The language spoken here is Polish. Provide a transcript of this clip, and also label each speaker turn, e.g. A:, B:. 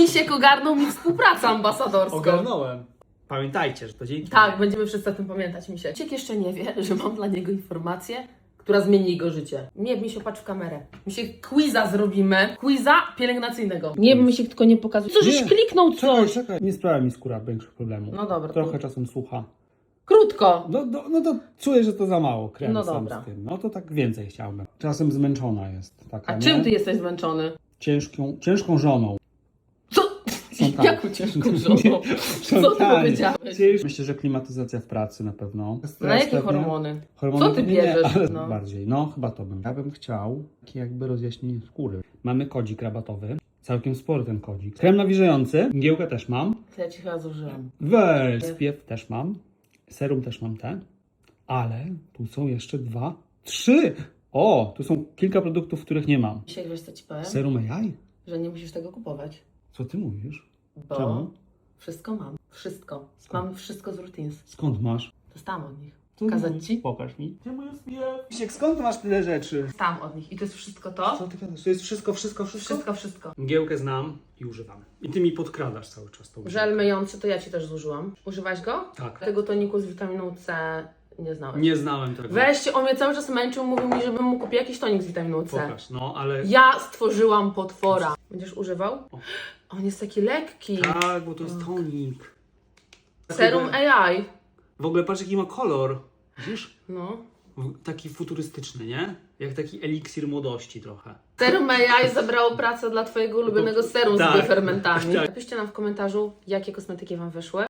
A: Misiek ogarnął mi współpracę ambasadorską.
B: Ogarnąłem. Pamiętajcie, że to dzięki
A: Tak, będziemy wszyscy o tym pamiętać, Misiek. Misiek jeszcze nie wie, że mam dla niego informację, która zmieni jego życie. Nie, Misiek, patrz w kamerę. Misiek, quiza zrobimy. Quiza pielęgnacyjnego. Nie, Misiek tylko nie pokazuje. Co, żeś
B: Nie.
A: kliknął
B: Czekaj,
A: coś?
B: czekaj. Nie sprawia mi skóra większych problemów.
A: No dobra,
B: Trochę
A: to
B: czasem słucha.
A: krótko.
B: No, no, no to czuję, że to za mało kremu
A: No
B: sam
A: dobra.
B: z tym. No to tak więcej chciałbym. Czasem zmęczona jest taka,
A: A
B: nie?
A: czym ty jesteś zmęczony?
B: Ciężką, ciężką żoną. Sprzątanie.
A: Jaką ciężką żoną? Co ty powiedziałeś?
B: Myślę, że klimatyzacja w pracy na pewno.
A: Na
B: Stres
A: jakie
B: pewnie.
A: hormony?
B: Hormony
A: Co ty
B: pewnie nie,
A: bierzesz?
B: ale
A: No.
B: bardziej. No, chyba to bym. Ja bym chciał takie jakby rozjaśnienie skóry. Mamy kodzik rabatowy. Całkiem spory ten kodzik. Krem nawilżający. Mgiełkę też mam.
A: To ja ci chyba zużyłam.
B: Weź. Spiew też mam. Serum też mam te. Ale tu są jeszcze dwa, trzy. O, tu są kilka produktów, których nie mam.
A: Misiek, wiesz co ci powiem?
B: Serum AI?
A: Że nie musisz tego kupować.
B: Co ty mówisz?
A: Bo
B: Czemu?
A: wszystko mam. Wszystko.
B: Skąd?
A: Mam wszystko z Routines.
B: Skąd masz?
A: Dostałam od nich. Pokazać ci?
B: Pokaż mi. Gdzie moja Misiek, skąd masz tyle rzeczy?
A: Dostałam od nich. I to jest wszystko to?
B: Co ty gadasz? To jest wszystko, wszystko, wszystko?
A: Wszystko, wszystko.
B: Mgiełkę znam i używam. I ty mi podkradasz cały czas tą
A: Żel myjący to ja ci też zużyłam. Używaś go?
B: Tak.
A: Tego toniku z witaminą C nie znałem.
B: Nie znałem tego.
A: Weźcie, on mnie cały czas męczył, mówił mi, żebym mu kupił jakiś tonik z witaminą C.
B: Pokaż, no ale...
A: Ja stworzyłam potwora. Będziesz używał?
B: O.
A: On jest taki lekki.
B: Tak, bo to jest tonik.
A: Serum AI.
B: W ogóle patrz jaki ma kolor. Widzisz?
A: No.
B: W- Taki futurystyczny, nie? Jak taki eliksir młodości trochę.
A: Serum AI zabrało pracę dla Twojego ulubionego serum z
B: Tak.
A: fermentami.
B: Tak.
A: Napiszcie nam w komentarzu, jakie kosmetyki Wam wyszły.